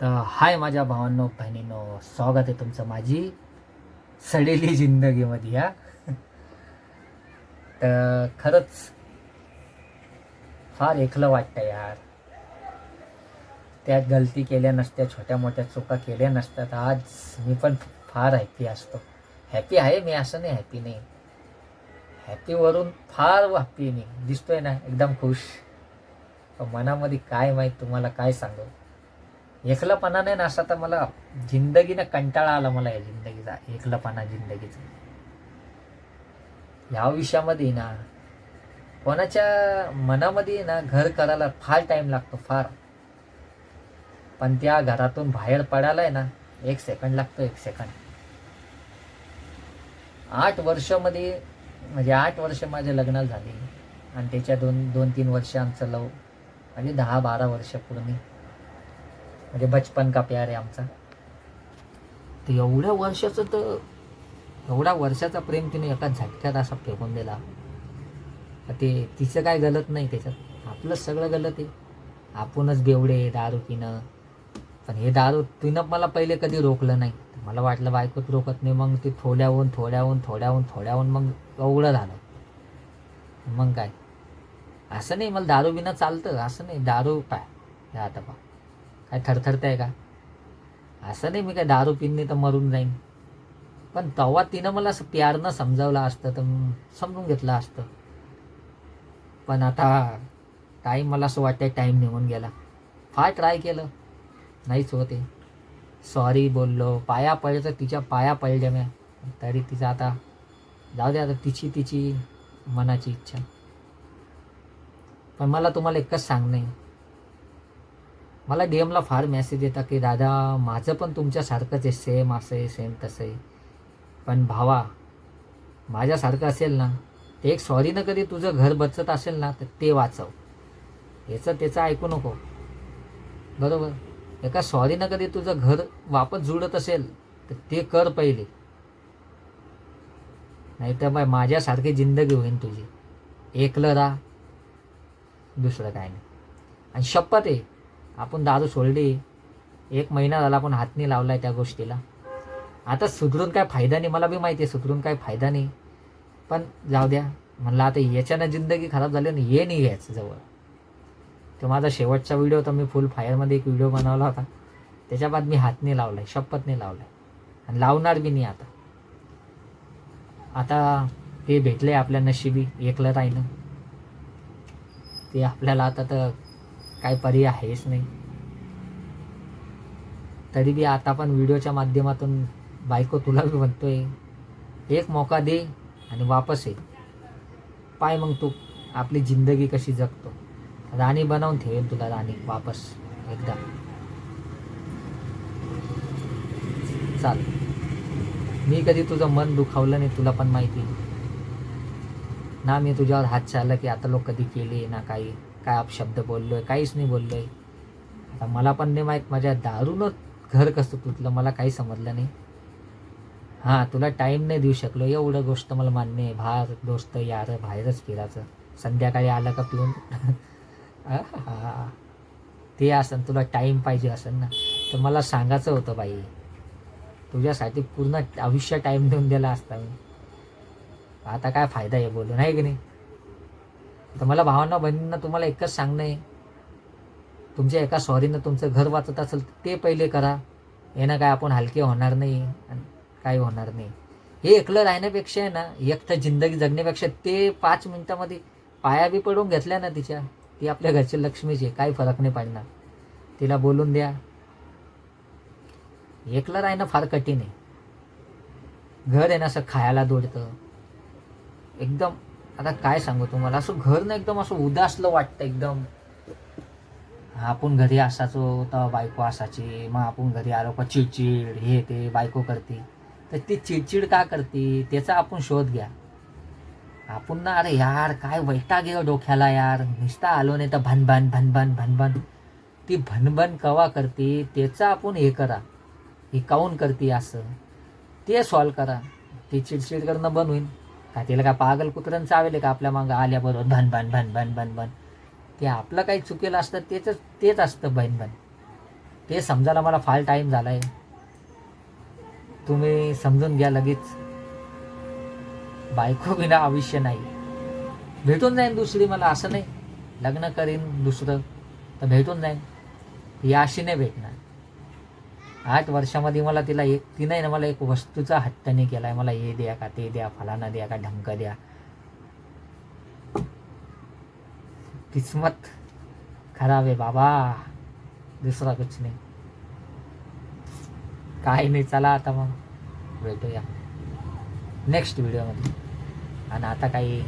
तर हाय माझ्या भावांनो बहिणींनो स्वागत आहे तुमचं माझी सडेली जिंदगीमध्ये या तर खरंच फार एकलं वाटतं यार. त्यात गलती केल्या नसत्या छोट्या मोठ्या चुका केल्या नसतात. आज मी पण फार हॅपी असतो. हॅपी आहे मी असं नाही हॅपी नाही. हॅपीवरून फार हॅपी मी. दिसतोय ना एकदम खुश. मनामध्ये काय माहीत तुम्हाला काय सांगू? एकलंपणा नाही ना असा तर मला जिंदगीनं कंटाळा आला मला या जिंदगीचा एकलपणा जिंदगीचा. ह्या विषयामध्ये ना कोणाच्या मनामध्ये ना घर करायला फार टाइम लागतो फार. पण त्या घरातून बाहेर पडायला आहे ना एक सेकंड लागतो एक सेकंड आठ वर्षामध्ये म्हणजे आठ वर्ष माझे लग्न झाले. आणि त्याच्या दोन दोन तीन वर्ष आमचं लव म्हणजे दहा बारा वर्ष पूर्ण. म्हणजे बचपन का प्यार आहे आमचा? तर एवढ्या वर्षाचं तर एवढ्या वर्षाचा प्रेम तिने एका झटक्यात असा फेकून दिला. ते तिचं काय गलत नाही त्याच्यात. आपलंच सगळं गलत आहे. आपणच बेवडे दारू पिणं. पण हे दारू तिनं मला पहिले कधी रोखलं नाही. मला वाटलं बायकोच रोखत नाही मग ते थोड्याहून थोड्याहून थोड्याहून थोड्याहून मग एवढं झालं. मग काय? असं नाही मला दारू बिना चालतं. असं नाही दारू पाय. हे आता पा काय थरथरतंय का? असं नाही मी काय दारू पिणे तर मरून जाईन. पण तेव्हा तिनं मला असं प्यारनं समजावलं असतं तर समजून घेतलं असतं. पण आता टाईम मला असं वाटतंय टाईम निघून गेला. फार ट्राय केलं. नाहीच होते सॉरी बोललो. पाया पडलं तिच्या पाया पडल्या म्या. तरी तिचं आता जाऊ दे आता तिची तिची मनाची इच्छा. पण मला तुम्हाला एकच सांगणं आहे. मला डी एमला फार मेसेज येतात की दादा माझं पण तुमच्यासारखंच आहे सेम असं आहे सेम तसं आहे. पण भावा माझ्यासारखं असेल ना ते एक सॉरीनं कधी तुझं घर बचत असेल ना तर ते वाचव. याचं त्याचं ऐकू नको. बरोबर? एका सॉरीनं कधी तुझं घर वापस जुळत असेल तर ते कर पहिले. नाही तर बाय माझ्यासारखी जिंदगी होईन तुझी. एकलं राहा दुसरं काय नाही. आणि शपथ आहे आपण दारू सोडली. एक महिना झाला आपण हात नाही लावलाय त्या गोष्टीला. आता सुधरून काय फायदा नाही मला बी माहिती आहे सुधरून काय फायदा नाही. पण जाऊ द्या म्हणलं आता याच्यानं जिंदगी खराब झाली आणि हे नाही घ्यायचं जवळ. तो माझा शेवटचा व्हिडिओ तर मी फुल फायरमध्ये एक व्हिडिओ बनवला होता. त्याच्या बाद मी हात नाही लावलाय शपथ नाही लावलाय. आणि लावणार बी नाही आता. आता ते भेटले आपल्या नशिबी एकलं राहिलं ते आपल्याला आता तर काय पर्याय आहेच नाही. तरी बी आता पण व्हिडिओच्या माध्यमातून बायको तुला बी म्हणतोय एक मौका दे आणि वापस ये. पाय मग तू आपली जिंदगी कशी जगतो. राणी बनवून ठेवेल तुला राणी वापस एकदा. चाल. मी कधी तुझं मन दुखावलं नाही तुला पण माहिती. ना मी तुझ्यावर हात चालला की आता लोक कधी केले ना काही. काय अपशब्द बोललोय काहीच नाही बोललोय. आता मला पण नाही माहीत माझ्या दारूनच घर कसं तुटलं मला काही समजलं नाही. हां तुला टाईम नाही देऊ शकलो एवढं गोष्ट मला मान्य आहे. बाहेर दोस्त यार बाहेरच फिरायचं. संध्याकाळी आलं का पिऊन? ते असन तुला टाईम पाहिजे असेल ना. तर मला सांगायचं होतं बाई तुझ्यासाठी पूर्ण आयुष्य टाईम देऊन दिला असता मी. आता काय फायदा आहे बोलून आहे की नाही? तर मला भावांना बहिणींना तुम्हाला एकच सांगणं आहे. तुमच्या एका सॉरीनं तुमचं घर वाचत असेल तर ते पहिले करा. यानं काय आपण हलके होणार नाही काही होणार नाही. हे एकलं राहण्यापेक्षा आहे ना एकटं जिंदगी जगण्यापेक्षा ते पाच मिनटामध्ये पाया बी पडून घेतल्या ना तिच्या. ती आपल्या घरची लक्ष्मीची आहे, काही फरक नाही पडणार. तिला बोलून द्या. एकलं राहणं फार कठीण आहे. घर आहे ना असं खायला दोडतं एकदम आता काय सांगू तुम्हाला? असं घर ना एकदम असं उदासलं वाटतं एकदम. आपण घरी असायचो तर बायको असायची मग आपण घरी आलो का चिडचिड हे ते बायको करते. तर ती चिडचिड का करते? त्याचा आपण शोध घ्या. आपण ना अरे यार काय वैताग आहे हो डोक्याला यार. निसता आलो नाही तर भनभन भनभन भनभन. ती भनभन कवा करते? त्याचा आपण हे करा. हे काऊन करते असं. ते सॉल्व करा. ती चिडचिड करणं बंद होईल का तिला काय पागल कुत्र्यांचं चावेल का आपल्या मागं आल्याबरोबर भन भन भन भन भन भन. ते आपलं काही चुकेलं असतं तेच तेच असतं बहीण बन ते समजायला मला फार टाईम झाला आहे तुम्ही समजून घ्या लगेच. बायको बिना आयुष्य नाही. भेटून जाईन दुसरी मला असं नाही. लग्न करीन दुसरं तर भेटून जाईन. ही अशी नाही भेटणार. आठ वर्षामध्ये मला तिला एक तिने ना मला एक वस्तूचा हट्टने केला आहे मला हे द्या का ते द्या फलाना द्या का ढंक द्या. किस्मत खराब आहे बाबा. दुसरा कुछ नाही. काही नाही चला आता मग. भेटूया. नेक्स्ट व्हिडिओमध्ये आणि आता काही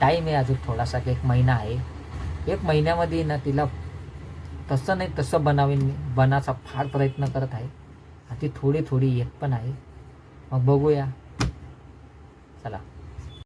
टाईम आहे अजून थोडासा एक महिना आहे. एक महिन्यामध्ये ना तिला तसं नाही तसं बनावीन मी. बनाचा फार प्रयत्न करत आहे. आणि ती थोडी थोडी येत पण आहे. मग बघूया. चला.